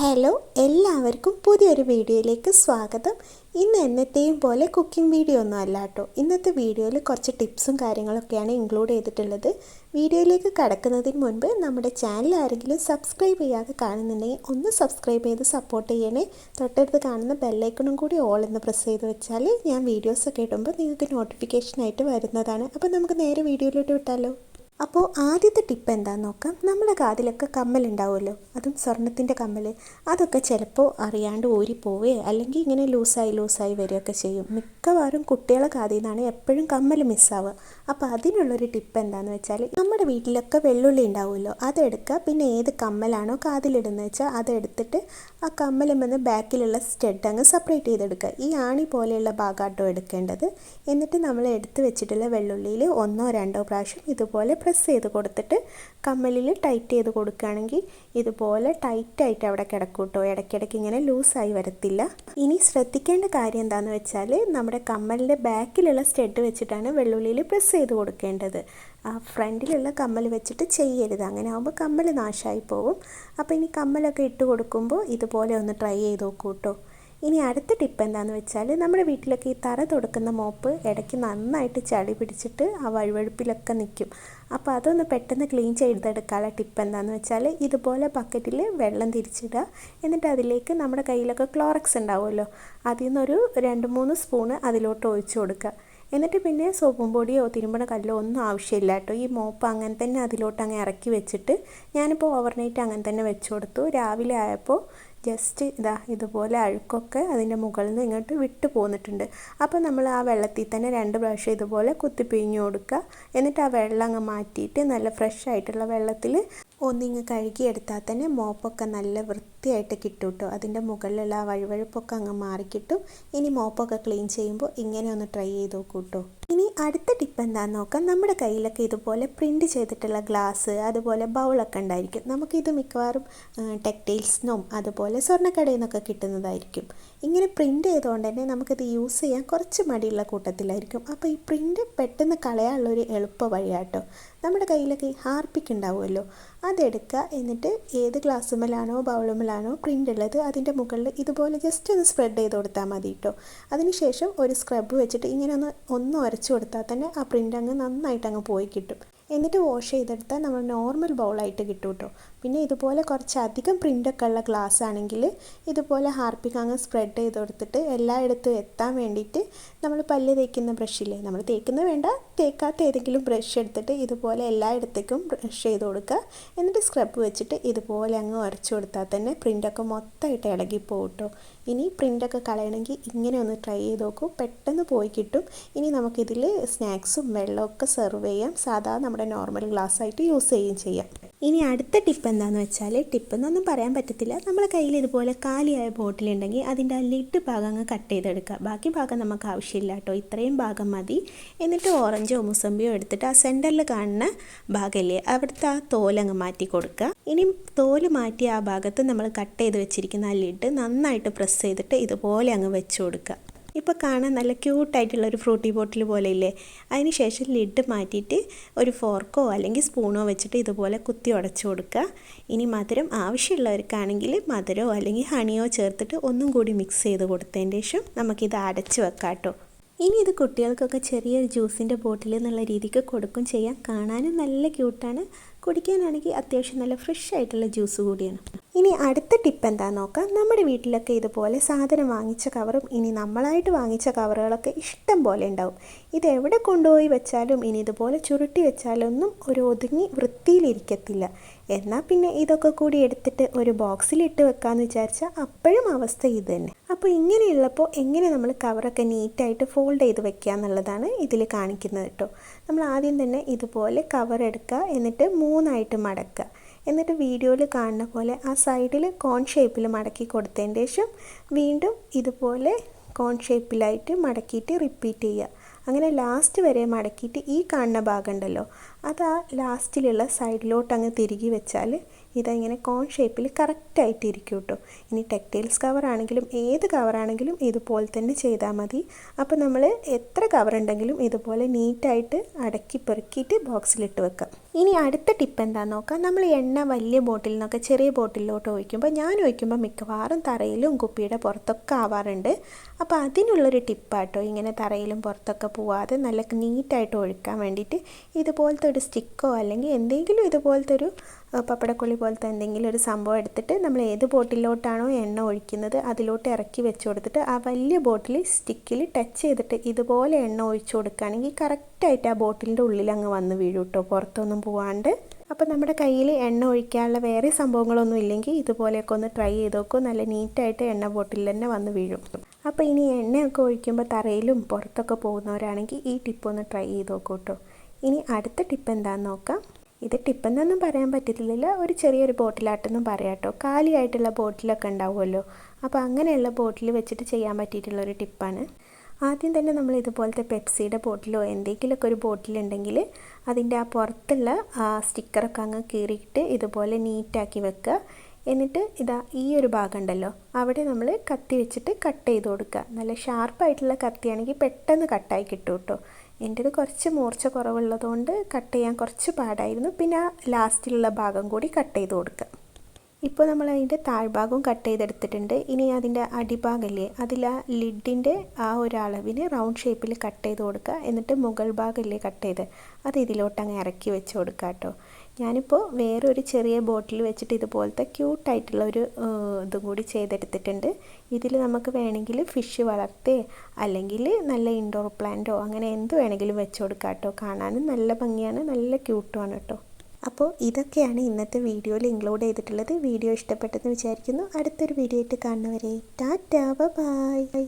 Hello എല്ലാവർക്കും പുതിയൊരു വീഡിയോയിലേക്ക് സ്വാഗതം. ഇന്ന് എന്നത്തെയും പോലെ കുക്കിംഗ് വീഡിയോ ഒന്നും അല്ല കേട്ടോ. ഇന്നത്തെ വീഡിയോയിൽ കുറച്ച് ടിപ്സും കാര്യങ്ങളൊക്കെയാണ് ഇൻക്ലൂഡ് ചെയ്തിട്ടുള്ളത്. വീഡിയോയിലേക്ക് കടക്കുന്നതിന് മുൻപ് നമ്മുടെ ചാനൽ ആരെങ്കിലും സബ്സ്ക്രൈബ് ചെയ്യാതെ കാണുന്നുണ്ടെങ്കിൽ ഒന്ന് സബ്സ്ക്രൈബ് ചെയ്ത് സപ്പോർട്ട് ചെയ്യണേ. തൊട്ടടുത്ത് കാണുന്ന ബെല്ലൈക്കണും കൂടി ഓൾ എന്ന് പ്രസ് ചെയ്ത് വെച്ചാൽ ഞാൻ വീഡിയോസൊക്കെ ഇടുമ്പോൾ നിങ്ങൾക്ക് നോട്ടിഫിക്കേഷനായിട്ട് വരുന്നതാണ്. അപ്പോൾ നമുക്ക് നേരെ വീഡിയോയിലോട്ട് വിട്ടാലോ? അപ്പോൾ ആദ്യത്തെ ടിപ്പ് എന്താണെന്ന് നോക്കാം. നമ്മുടെ കാതിലൊക്കെ കമ്മലുണ്ടാവുമല്ലോ. അതും സ്വർണത്തിന്റെ കമ്മൽ അതൊക്കെ ചിലപ്പോൾ അറിയാണ്ട് പോവേ അല്ലെങ്കിൽ ഇങ്ങനെ ലൂസായി ലൂസായി വരികയൊക്കെ ചെയ്യും. മിക്കവാറും കുട്ടികളെ കാതിൽ നിന്നാണ് എപ്പോഴും കമ്മൽ മിസ്സാവുക അപ്പോൾ അതിനുള്ളൊരു ടിപ്പ് എന്താണെന്ന് വെച്ചാൽ നമ്മുടെ വീട്ടിലൊക്കെ വെള്ളുള്ളി ഉണ്ടാവുമല്ലോ. അതെടുക്കുക. പിന്നെ ഏത് കമ്മലാണോ കാതിലിടുന്നത് വെച്ചാൽ അതെടുത്തിട്ട് ആ കമ്മലുമെന്ന് ബാക്കിലുള്ള സ്റ്റെഡ് അങ്ങ് സെപ്പറേറ്റ് ചെയ്തെടുക്കുക. ഈ ആണി പോലെയുള്ള ഭാഗമാട്ടോ എടുക്കേണ്ടത്. എന്നിട്ട് നമ്മൾ എടുത്ത് വെച്ചിട്ടുള്ള വെള്ളുള്ളിയിൽ ഒന്നോ രണ്ടോ പ്രാവശ്യം ഇതുപോലെ പ്രസ് ചെയ്ത് കൊടുത്തിട്ട് കമ്മലിൽ ടൈറ്റ് ചെയ്ത് കൊടുക്കുകയാണെങ്കിൽ ഇതുപോലെ ടൈറ്റായിട്ട് അവിടെ കിടക്കും കേട്ടോ ഇടയ്ക്കിടയ്ക്ക് ഇങ്ങനെ ലൂസായി വരത്തില്ല. ഇനി ശ്രദ്ധിക്കേണ്ട കാര്യം എന്താണെന്ന് വെച്ചാൽ നമ്മുടെ കമ്മലിന്റെ ബാക്കിലുള്ള സ്റ്റെഡ് വെച്ചിട്ടാണ് വെള്ളുള്ളിയിൽ പ്രസ് ചെയ്ത് കൊടുക്കേണ്ടത്. ആ ഫ്രണ്ടിലുള്ള കമ്മൽ വെച്ചിട്ട് ചെയ്യരുത്. അങ്ങനെ ആകുമ്പോൾ കമ്മൽ നാശമായി പോകും അപ്പോൾ ഇനി കമ്മലൊക്കെ ഇട്ട് കൊടുക്കുമ്പോൾ ഇതുപോലെ ഒന്ന് ട്രൈ ചെയ്ത് നോക്കൂ കേട്ടോ ഇനി അടുത്ത ടിപ്പ് എന്താണെന്ന് വെച്ചാൽ നമ്മുടെ വീട്ടിലൊക്കെ ഈ തറ തുടക്കുന്ന മോപ്പ് ഇടയ്ക്ക് നന്നായിട്ട് ചളി പിടിച്ചിട്ട് ആ വഴുവഴുപ്പിലൊക്കെ നിൽക്കും. അപ്പോൾ അതൊന്ന് പെട്ടെന്ന് ക്ലീൻ ചെയ്തെടുക്കാനുള്ള ടിപ്പ് എന്താണെന്ന് വെച്ചാൽ ഇതുപോലെ ബക്കറ്റിൽ വെള്ളം തിരിച്ചിടുക. എന്നിട്ട് അതിലേക്ക് നമ്മുടെ കയ്യിലൊക്കെ ക്ലോറക്സ് ഉണ്ടാവുമല്ലോ അതിൽ നിന്നൊരു രണ്ട് മൂന്ന് സ്പൂണ് അതിലോട്ട് ഒഴിച്ചു കൊടുക്കുക. എന്നിട്ട് പിന്നെ സോപ്പും പൊടിയോ തിരുമ്പണ കല്ലോ ഒന്നും ആവശ്യമില്ല കേട്ടോ. ഈ മോപ്പ് അങ്ങനെ തന്നെ അതിലോട്ട് അങ്ങ് ഇറക്കി വെച്ചിട്ട് ഞാനിപ്പോൾ ഓവർനൈറ്റ് അങ്ങനെ തന്നെ വെച്ചു കൊടുത്തു. രാവിലെ ആയപ്പോൾ ജസ്റ്റ് ഇതാ ഇതുപോലെ അഴുക്കൊക്കെ അതിന്റെ മുകളിൽ നിന്ന് ഇങ്ങോട്ട് വിട്ട് പോന്നിട്ടുണ്ട്. അപ്പോൾ നമ്മൾ ആ വെള്ളത്തിൽ തന്നെ രണ്ട് പ്രാവശ്യം ഇതുപോലെ കുത്തി പിഴിഞ്ഞു കൊടുക്കുക. എന്നിട്ട് ആ വെള്ളം അങ്ങ് മാറ്റിയിട്ട് നല്ല ഫ്രഷ് ആയിട്ടുള്ള വെള്ളത്തിൽ ഒന്നിങ്ങ് കഴുകിയെടുത്താൽ തന്നെ മോപ്പൊക്കെ നല്ല വൃത്തിയായിട്ട് കിട്ടും കേട്ടോ. അതിന്റെ മുകളിലുള്ള ആ വഴുവഴുപ്പൊക്കെ അങ്ങ് മാറിക്കിട്ടും. ഇനി മോപ്പൊക്കെ ക്ലീൻ ചെയ്യുമ്പോൾ ഇങ്ങനെ ഒന്ന് ട്രൈ ചെയ്ത് നോക്കൂ കേട്ടോ. ഇനി അടുത്ത ടിപ്പ് എന്താണെന്ന് നോക്കാം. നമ്മുടെ കയ്യിലൊക്കെ ഇതുപോലെ പ്രിന്റ് ചെയ്തിട്ടുള്ള ഗ്ലാസ് അതുപോലെ ബൗളൊക്കെ ഉണ്ടായിരിക്കും. നമുക്കിത് മിക്കവാറും ടെക്ടൈൽസിനും അതുപോലെ സ്വർണക്കടയിൽ നിന്നൊക്കെ കിട്ടുന്നതായിരിക്കും. ഇങ്ങനെ പ്രിന്റ് ചെയ്തുകൊണ്ട് തന്നെ നമുക്കിത് യൂസ് ചെയ്യാൻ കുറച്ച് മടിയുള്ള കൂട്ടത്തിലായിരിക്കും. അപ്പോൾ ഈ പ്രിന്റ് പെട്ടെന്ന് കളയാനുള്ളൊരു എളുപ്പ വഴിയാട്ടോ. നമ്മുടെ കയ്യിലൊക്കെ ഈ ഹാർപ്പിക്ക് ഉണ്ടാവുമല്ലോ. അതെടുക്കുക. എന്നിട്ട് ഏത് ഗ്ലാസ്സുമ്മലാണോ ബൗളുമ്മലാണോ പ്രിന്റ് ഉള്ളത് അതിന്റെ മുകളിൽ ഇതുപോലെ ജസ്റ്റ് ഒന്ന് സ്പ്രെഡ് ചെയ്ത് കൊടുത്താൽ മതി കേട്ടോ അതിനുശേഷം ഒരു സ്ക്രബ് വെച്ചിട്ട് ഇങ്ങനെ ഒന്ന് ഒന്ന് ഉരച്ച് കൊടുത്താൽ തന്നെ ആ പ്രിന്റ് അങ്ങ് നന്നായിട്ട് അങ്ങ് പോയി കിട്ടും. എന്നിട്ട് വാഷ് ചെയ്തെടുത്താൽ നമ്മൾ നോർമൽ ബൗളായിട്ട് കിട്ടും കേട്ടോ പിന്നെ ഇതുപോലെ കുറച്ചധികം പ്രിന്റൊക്കെ ഉള്ള ഗ്ലാസ് ആണെങ്കിൽ ഇതുപോലെ ഹാർപ്പിക്ക് അങ്ങ് സ്പ്രെഡ് ചെയ്ത് കൊടുത്തിട്ട് എല്ലായിടത്തും എത്താൻ വേണ്ടിയിട്ട് നമ്മൾ പല്ല് തേക്കുന്ന ബ്രഷില്ലേ നമ്മൾ തേക്കുന്ന വേണ്ട. തേക്കാത്ത ഏതെങ്കിലും ബ്രഷ് എടുത്തിട്ട് ഇതുപോലെ എല്ലായിടത്തേക്കും ബ്രഷ് ചെയ്ത് കൊടുക്കുക. എന്നിട്ട് സ്ക്രബ് വെച്ചിട്ട് ഇതുപോലെ അങ്ങ് ഉരച്ചു കൊടുത്താൽ തന്നെ പ്രിന്റൊക്കെ മൊത്തമായിട്ട് ഇളകിപ്പോകും കേട്ടോ ഇനി പ്രിന്റൊക്കെ കളയണമെങ്കിൽ ഇങ്ങനെ ഒന്ന് ട്രൈ ചെയ്ത് നോക്കൂ. പെട്ടെന്ന് പോയി കിട്ടും. ഇനി നമുക്കിതിൽ സ്നാക്സും വെള്ളമൊക്കെ സെർവ് ചെയ്യാം. സാധാ നമ്മുടെ നോർമൽ ഗ്ലാസ് ആയിട്ട് യൂസ് ചെയ്യുകയും ചെയ്യാം. ഇനി അടുത്ത ടിപ്പ് എന്താണെന്ന് വെച്ചാൽ ടിപ്പ് എന്നൊന്നും പറയാൻ പറ്റത്തില്ല. നമ്മൾ കയ്യിൽ ഇതുപോലെ കാലിയായ ബോട്ടിലുണ്ടെങ്കിൽ അതിന്റെ ആ ലിഡ് ഭാഗം അങ്ങ് കട്ട് ചെയ്തെടുക്കുക. ബാക്കി ഭാഗം നമുക്ക് ആവശ്യമില്ല കേട്ടോ. ഇത്രയും ഭാഗം മതി. എന്നിട്ട് ഓറഞ്ചോ മുസമ്പിയോ എടുത്തിട്ട് ആ സെന്ററിൽ കാണുന്ന ഭാഗമല്ലേ അവിടുത്തെ ആ തോലങ്ങ് മാറ്റി കൊടുക്കുക. ഇനി തോൽ മാറ്റി ആ ഭാഗത്ത് നമ്മൾ കട്ട് ചെയ്ത് വെച്ചിരിക്കുന്ന ആ ലിഡ് നന്നായിട്ട് പ്രസ് ചെയ്തിട്ട് ഇതുപോലെ അങ്ങ് വെച്ച് കൊടുക്കുക. ഇപ്പോൾ കാണാൻ നല്ല ക്യൂട്ടായിട്ടുള്ള ഒരു ഫ്രൂട്ടി ബോട്ടിൽ പോലെ ഇല്ലേ അതിന് ശേഷം ലിഡ് മാറ്റിയിട്ട് ഒരു ഫോർക്കോ അല്ലെങ്കിൽ സ്പൂണോ വെച്ചിട്ട് ഇതുപോലെ കുത്തി ഉടച്ചു കൊടുക്കുക. ഇനി മധുരം ആവശ്യമുള്ളവർക്കാണെങ്കിൽ മധുരമോ അല്ലെങ്കിൽ ഹണിയോ ചേർത്തിട്ട് ഒന്നും കൂടി മിക്സ് ചെയ്ത് കൊടുത്തതിന് ശേഷം നമുക്കിത് അടച്ച് വെക്കാം കേട്ടോ ഇനി ഇത് കുട്ടികൾക്കൊക്കെ ചെറിയൊരു ജ്യൂസിന്റെ ബോട്ടിൽ എന്നുള്ള രീതിക്ക് കൊടുക്കും ചെയ്യാം. കാണാനും നല്ല ക്യൂട്ടാണ്. കുടിക്കാനാണെങ്കിൽ അത്യാവശ്യം നല്ല ഫ്രഷ് ആയിട്ടുള്ള ജ്യൂസ് കൂടിയാണ്. ഇനി അടുത്ത ടിപ്പ് എന്താണെന്ന് നോക്കാം. നമ്മുടെ വീട്ടിലൊക്കെ ഇതുപോലെ സാധനം വാങ്ങിച്ച കവറും ഇനി നമ്മളായിട്ട് വാങ്ങിച്ച കവറുകളൊക്കെ ഇഷ്ടം പോലെ ഉണ്ടാവും. ഇത് എവിടെ കൊണ്ടുപോയി വെച്ചാലും ഇനി ഇതുപോലെ ചുരുട്ടി വെച്ചാലൊന്നും ഒരു ഒതുങ്ങി വൃത്തിയിലിരിക്കത്തില്ല. എന്നാൽ പിന്നെ ഇതൊക്കെ കൂടി എടുത്തിട്ട് ഒരു ബോക്സിലിട്ട് വെക്കാമെന്ന് വിചാരിച്ചാൽ അപ്പോഴും അവസ്ഥ ഇത് തന്നെ അപ്പോൾ ഇങ്ങനെയുള്ളപ്പോൾ എങ്ങനെ നമ്മൾ കവറൊക്കെ നീറ്റായിട്ട് ഫോൾഡ് ചെയ്ത് വെക്കുക എന്നുള്ളതാണ് ഇതിൽ കാണിക്കുന്നത് കേട്ടോ നമ്മൾ ആദ്യം തന്നെ ഇതുപോലെ കവർ എടുക്കുക എന്നിട്ട് മൂന്നായിട്ട് മടക്കുക എന്നിട്ട് വീഡിയോയിൽ കാണുന്ന പോലെ ആ സൈഡിൽ കോൺ ഷേപ്പിൽ മടക്കി കൊടുത്തതിന് ശേഷം വീണ്ടും ഇതുപോലെ കോൺ ഷേപ്പിലായിട്ട് മടക്കിയിട്ട് റിപ്പീറ്റ് ചെയ്യുക അങ്ങനെ ലാസ്റ്റ് വരെ മടക്കിയിട്ട് ഈ കാണുന്ന ഭാഗം ഉണ്ടല്ലോ. അത് ലാസ്റ്റിലുള്ള സൈഡിലോട്ട് അങ്ങ് തിരികെ വെച്ചാൽ ഇതിങ്ങനെ കോൺ ഷേപ്പിൽ കറക്റ്റായിട്ട് ഇരിക്കും കേട്ടോ ഇനി ടെക്സ്റ്റൈൽസ് കവറാണെങ്കിലും ഏത് കവറാണെങ്കിലും ഇതുപോലെ തന്നെ ചെയ്താൽ മതി. അപ്പോൾ നമ്മൾ എത്ര കവർ ഉണ്ടെങ്കിലും ഇതുപോലെ നീറ്റായിട്ട് അടക്കി പെറുക്കിയിട്ട് ബോക്സിലിട്ട് വെക്കാം. ഇനി അടുത്ത ടിപ്പ് എന്താണെന്ന് നോക്കാം. നമ്മൾ എണ്ണ വലിയ ബോട്ടിൽ നിന്നൊക്കെ ചെറിയ ബോട്ടിലോട്ട് ഒഴിക്കുമ്പോൾ ഞാൻ ഒഴിക്കുമ്പോൾ മിക്കവാറും തറയിലും കുപ്പിയുടെ പുറത്തൊക്കെ ആവാറുണ്ട്. അപ്പോൾ അതിനുള്ളൊരു ടിപ്പാട്ടോ ഇങ്ങനെ തറയിലും പുറത്തൊക്കെ പോവാതെ നല്ല നീറ്റായിട്ട് ഒഴിക്കാൻ വേണ്ടിയിട്ട് ഇതുപോലത്തെ ഒരു സ്റ്റിക്കോ അല്ലെങ്കിൽ എന്തെങ്കിലും ഇതുപോലത്തെ ഒരു പപ്പടക്കൊള്ളി പോലത്തെ എന്തെങ്കിലും ഒരു സംഭവം എടുത്തിട്ട് നമ്മൾ ഏത് ബോട്ടിലോട്ടാണോ എണ്ണ ഒഴിക്കുന്നത് അതിലോട്ട് ഇറക്കി വെച്ച് കൊടുത്തിട്ട് ആ വലിയ ബോട്ടിൽ സ്റ്റിക്കിൽ ടച്ച് ചെയ്തിട്ട് ഇതുപോലെ എണ്ണ ഒഴിച്ചു കൊടുക്കുകയാണെങ്കിൽ കറക്റ്റായിട്ട് ആ ബോട്ടിലിന്റെ ഉള്ളിൽ അങ്ങ് വന്ന് വീഴും കേട്ടോ പുറത്തൊന്നും പോവാണ്ട്. അപ്പോൾ നമ്മുടെ കയ്യിൽ എണ്ണ ഒഴിക്കാനുള്ള വേറെ സംഭവങ്ങളൊന്നും ഇല്ലെങ്കിൽ ഇതുപോലെയൊക്കെ ഒന്ന് ട്രൈ ചെയ്ത് നോക്കും നല്ല നീറ്റായിട്ട് എണ്ണ ബോട്ടിൽ തന്നെ വന്ന് വീഴും. അപ്പോൾ ഇനി എണ്ണയൊക്കെ ഒഴിക്കുമ്പോൾ തറയിലും പുറത്തൊക്കെ പോകുന്നവരാണെങ്കിൽ ഈ ടിപ്പ് ഒന്ന് ട്രൈ ചെയ്ത് നോക്കൂ കേട്ടോ. ഇനി അടുത്ത ടിപ്പ് എന്താണെന്ന് നോക്കാം. ഇത് ടിപ്പെന്നൊന്നും പറയാൻ പറ്റത്തില്ല ഒരു ചെറിയൊരു ബോട്ടിലാട്ടെന്നും പറയാം കേട്ടോ. കാലിയായിട്ടുള്ള ബോട്ടിലൊക്കെ ഉണ്ടാവുമല്ലോ. അപ്പോൾ അങ്ങനെയുള്ള ബോട്ടിൽ വെച്ചിട്ട് ചെയ്യാൻ പറ്റിയിട്ടുള്ളൊരു ടിപ്പാണ്. ആദ്യം തന്നെ നമ്മൾ ഇതുപോലത്തെ പെപ്സിയുടെ ബോട്ടിലോ എന്തെങ്കിലുമൊക്കെ ഒരു ബോട്ടിലുണ്ടെങ്കിൽ അതിന്റെ ആ പുറത്തുള്ള ആ സ്റ്റിക്കറൊക്കെ അങ്ങ് കീറിയിട്ട് ഇതുപോലെ നീറ്റാക്കി വെക്കുക. എന്നിട്ട് ഇതാ ഈ ഒരു ഭാഗം ഉണ്ടല്ലോ അവിടെ നമ്മൾ കത്തി വെച്ചിട്ട് കട്ട് ചെയ്ത് കൊടുക്കുക. നല്ല ഷാർപ്പായിട്ടുള്ള കത്തിയാണെങ്കിൽ പെട്ടെന്ന് കട്ടായി കിട്ടും കേട്ടോ. എന്റേത് കുറച്ച് മൂർച്ച കുറവുള്ളതുകൊണ്ട് കട്ട് ചെയ്യാൻ കുറച്ച് പാടായിരുന്നു. പിന്നെ ആ ലാസ്റ്റിലുള്ള ഭാഗം കൂടി കട്ട് ചെയ്ത് കൊടുക്കുക. ഇപ്പോൾ നമ്മൾ അതിന്റെ താഴ്ഭാഗവും കട്ട് ചെയ്തെടുത്തിട്ടുണ്ട്. ഇനി അതിന്റെ അടിഭാഗമല്ലേ അതിൽ ആ ലിഡിന്റെ ആ ഒരു അളവിന് റൗണ്ട് ഷേപ്പിൽ കട്ട് ചെയ്ത് കൊടുക്കുക. എന്നിട്ട് മുകൾ ഭാഗമില്ലേ കട്ട് ചെയ്ത് അത് ഇതിലോട്ട് അങ്ങ് ഇറക്കി വെച്ച് കൊടുക്കുക കേട്ടോ. ഞാനിപ്പോൾ വേറൊരു ചെറിയ ബോട്ടിൽ വെച്ചിട്ട് ഇതുപോലത്തെ ക്യൂട്ടായിട്ടുള്ള ഒരു ഇതും കൂടി ചെയ്തെടുത്തിട്ടുണ്ട്. ഇതിൽ നമുക്ക് വേണമെങ്കിൽ ഫിഷ് വളർത്തേ അല്ലെങ്കിൽ നല്ല ഇൻഡോർ പ്ലാന്റോ അങ്ങനെ എന്ത് വേണമെങ്കിലും വെച്ച് കൊടുക്കാം കേട്ടോ. കാണാനും നല്ല ഭംഗിയാണ് നല്ല ക്യൂട്ടുമാണ് കേട്ടോ. അപ്പോൾ ഇതൊക്കെയാണ് ഇന്നത്തെ വീഡിയോയിൽ ഇൻക്ലൂഡ് ചെയ്തിട്ടുള്ളത്. വീഡിയോ ഇഷ്ടപ്പെട്ടെന്ന് വിചാരിക്കുന്നു. അടുത്തൊരു വീഡിയോ ആയിട്ട് കാണുന്നവരെ ടാറ്റാ ബൈ.